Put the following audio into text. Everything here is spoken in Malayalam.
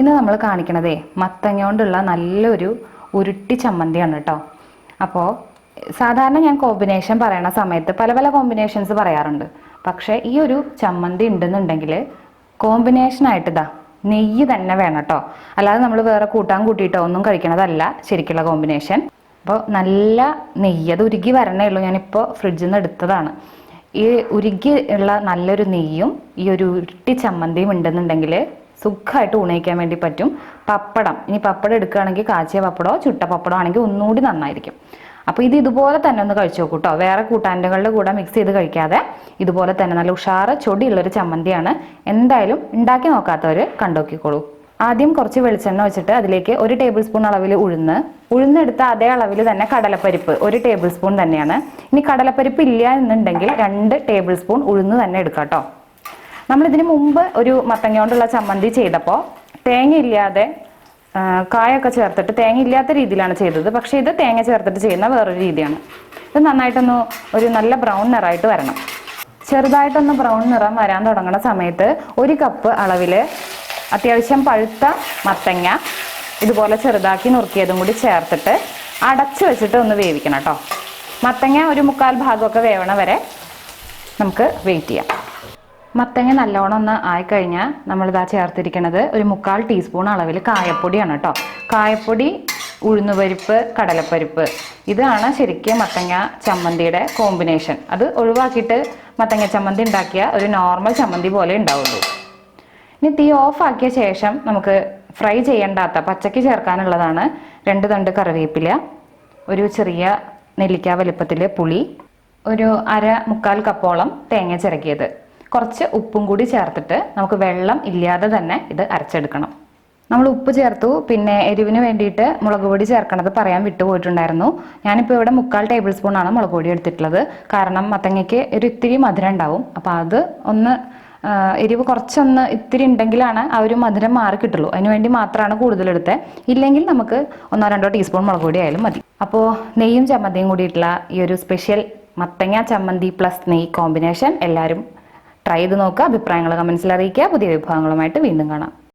ഇന്ന് നമ്മൾ കാണിക്കണതേ മത്തങ്ങ കൊണ്ടുള്ള നല്ലൊരു ഉരുട്ടി ചമ്മന്തിയാണ് കേട്ടോ അപ്പോൾ സാധാരണ ഞാൻ കോമ്പിനേഷൻ പറയണ സമയത്ത് പല പല കോമ്പിനേഷൻസ് പറയാറുണ്ട്. പക്ഷേ ഈ ഒരു ചമ്മന്തി ഉണ്ടെന്നുണ്ടെങ്കിൽ കോമ്പിനേഷനായിട്ട് ഇതാ നെയ്യ് തന്നെ വേണം കേട്ടോ അല്ലാതെ നമ്മൾ വേറെ കൂട്ടാൻ കൂട്ടിയിട്ടോ ഒന്നും കഴിക്കണതല്ല ശരിക്കുള്ള കോമ്പിനേഷൻ അപ്പോൾ നല്ല നെയ്യ് അത് ഉരുകി വരണേ ഉള്ളൂ ഞാനിപ്പോൾ ഫ്രിഡ്ജിൽ നിന്ന് എടുത്തതാണ്. ഈ ഉരുകി ഉള്ള നല്ലൊരു നെയ്യും ഈ ഒരു ഉരുട്ടി ചമ്മന്തിയും ഉണ്ടെന്നുണ്ടെങ്കിൽ സുഖമായിട്ട് ഉണയിക്കാൻ വേണ്ടി പറ്റും. പപ്പടം. ഇനി പപ്പടം എടുക്കുകയാണെങ്കിൽ കാച്ചിയ പപ്പടമോ ചുട്ട പപ്പടമോ ആണെങ്കിൽ ഒന്നുകൂടി നന്നായിരിക്കും. അപ്പോൾ ഇത് ഇതുപോലെ തന്നെ ഒന്ന് കഴിച്ചു നോക്കൂ കേട്ടോ വേറെ കൂട്ടാനുകളുടെ കൂടെ മിക്സ് ചെയ്ത് കഴിക്കാതെ ഇതുപോലെ തന്നെ നല്ല ഉഷാറ് ചൊടിയുള്ളൊരു ചമ്മന്തിയാണ്. എന്തായാലും ഉണ്ടാക്കി നോക്കാത്തവർ കണ്ടോക്കിക്കോളൂ ആദ്യം കുറച്ച് വെളിച്ചെണ്ണ വെച്ചിട്ട് അതിലേക്ക് ഒരു ടേബിൾ സ്പൂൺ അളവിൽ ഉഴുന്ന് ഉഴുന്നെടുത്ത അതേ അളവിൽ തന്നെ കടലപ്പരിപ്പ് ഒരു ടേബിൾ സ്പൂൺ തന്നെയാണ്. ഇനി കടലപ്പരിപ്പ് ഇല്ല എന്നുണ്ടെങ്കിൽ രണ്ട് ടേബിൾ സ്പൂൺ ഉഴുന്ന് തന്നെ എടുക്കാം കേട്ടോ നമ്മൾ ഇതിന് മുമ്പ് ഒരു മത്തങ്ങ കൊണ്ടുള്ള ചമ്മന്തി ചെയ്തപ്പോൾ തേങ്ങ ഇല്ലാതെ കായൊക്കെ ചേർത്തിട്ട് തേങ്ങ ഇല്ലാത്ത രീതിയിലാണ് ചെയ്തത്. പക്ഷേ ഇത് തേങ്ങ ചേർത്തിട്ട് ചെയ്യുന്ന വേറൊരു രീതിയാണ്. ഇത് നന്നായിട്ടൊന്ന് ഒരു നല്ല ബ്രൗൺ നിറമായിട്ട് വരണം. ചെറുതായിട്ടൊന്ന് ബ്രൗൺ നിറം വരാൻ തുടങ്ങുന്ന സമയത്ത് ഒരു കപ്പ് അളവിൽ അത്യാവശ്യം പഴുത്ത മത്തങ്ങ ഇതുപോലെ ചെറുതാക്കി നുറുക്കിയതും കൂടി ചേർത്തിട്ട് അടച്ചു വെച്ചിട്ട് ഒന്ന് വേവിക്കണം കേട്ടോ മത്തങ്ങ ഒരു മുക്കാൽ ഭാഗമൊക്കെ വേവണ വരെ നമുക്ക് വെയിറ്റ് ചെയ്യാം. മത്തങ്ങ നല്ലോണം ഒന്ന് ആയിക്കഴിഞ്ഞാൽ നമ്മളിതാ ചേർത്തിരിക്കുന്നത് ഒരു മുക്കാൽ ടീസ്പൂൺ അളവിൽ കായപ്പൊടിയാണ് കേട്ടോ. കായപ്പൊടി ഉഴുന്നുപരിപ്പ് കടലപ്പരിപ്പ്. ഇതാണ് ശരിക്കും മത്തങ്ങ ചമ്മന്തിയുടെ കോമ്പിനേഷൻ അത് ഒഴിവാക്കിയിട്ട് മത്തങ്ങ ചമ്മന്തി ഉണ്ടാക്കിയ ഒരു നോർമൽ ചമ്മന്തി പോലെ ഉണ്ടാവുള്ളൂ. ഇനി തീ ഓഫാക്കിയ ശേഷം നമുക്ക് ഫ്രൈ ചെയ്യേണ്ടാത്ത പച്ചക്ക് ചേർക്കാനുള്ളതാണ് രണ്ട് തണ്ട് കറിവേപ്പില ഒരു ചെറിയ നെല്ലിക്ക വലുപ്പത്തിലെ പുളി ഒരു അര മുക്കാൽ കപ്പോളം തേങ്ങ ചിരകിയത്. കുറച്ച് ഉപ്പും കൂടി ചേർത്തിട്ട് നമുക്ക് വെള്ളം ഇല്ലാതെ തന്നെ ഇത് അരച്ചെടുക്കണം. നമ്മൾ ഉപ്പ് ചേർത്തു. പിന്നെ എരിവിന് വേണ്ടിയിട്ട് മുളക് പൊടി ചേർക്കണത് പറയാൻ വിട്ടുപോയിട്ടുണ്ടായിരുന്നു. ഞാനിപ്പോൾ ഇവിടെ മുക്കാൽ ടേബിൾ സ്പൂണാണ് മുളക് പൊടി എടുത്തിട്ടുള്ളത്. കാരണം മത്തങ്ങയ്ക്ക് ഒരു ഇത്തിരി മധുരം ഉണ്ടാവും. അപ്പോൾ അത് ഒന്ന് എരിവ് കുറച്ചൊന്ന് ഇത്തിരി ഉണ്ടെങ്കിലാണ് ആ ഒരു മധുരം മാറി കിട്ടുള്ളൂ. അതിനുവേണ്ടി മാത്രമാണ് കൂടുതലെടുത്തത് ഇല്ലെങ്കിൽ നമുക്ക് ഒന്നോ രണ്ടോ ടീസ്പൂൺ മുളക് പൊടി ആയാലും മതി. അപ്പോൾ നെയ്യും ചമ്മന്തിയും കൂടിയിട്ടുള്ള ഈ ഒരു സ്പെഷ്യൽ മത്തങ്ങ ചമ്മന്തി പ്ലസ് നെയ്യ് കോമ്പിനേഷൻ എല്ലാവരും ട്രൈ ചെയ്ത് നോക്കുക. അഭിപ്രായങ്ങൾ കമൻസിൽ അറിയിക്കുക. പുതിയ വിഭാഗങ്ങളുമായിട്ട് വീണ്ടും കാണാം.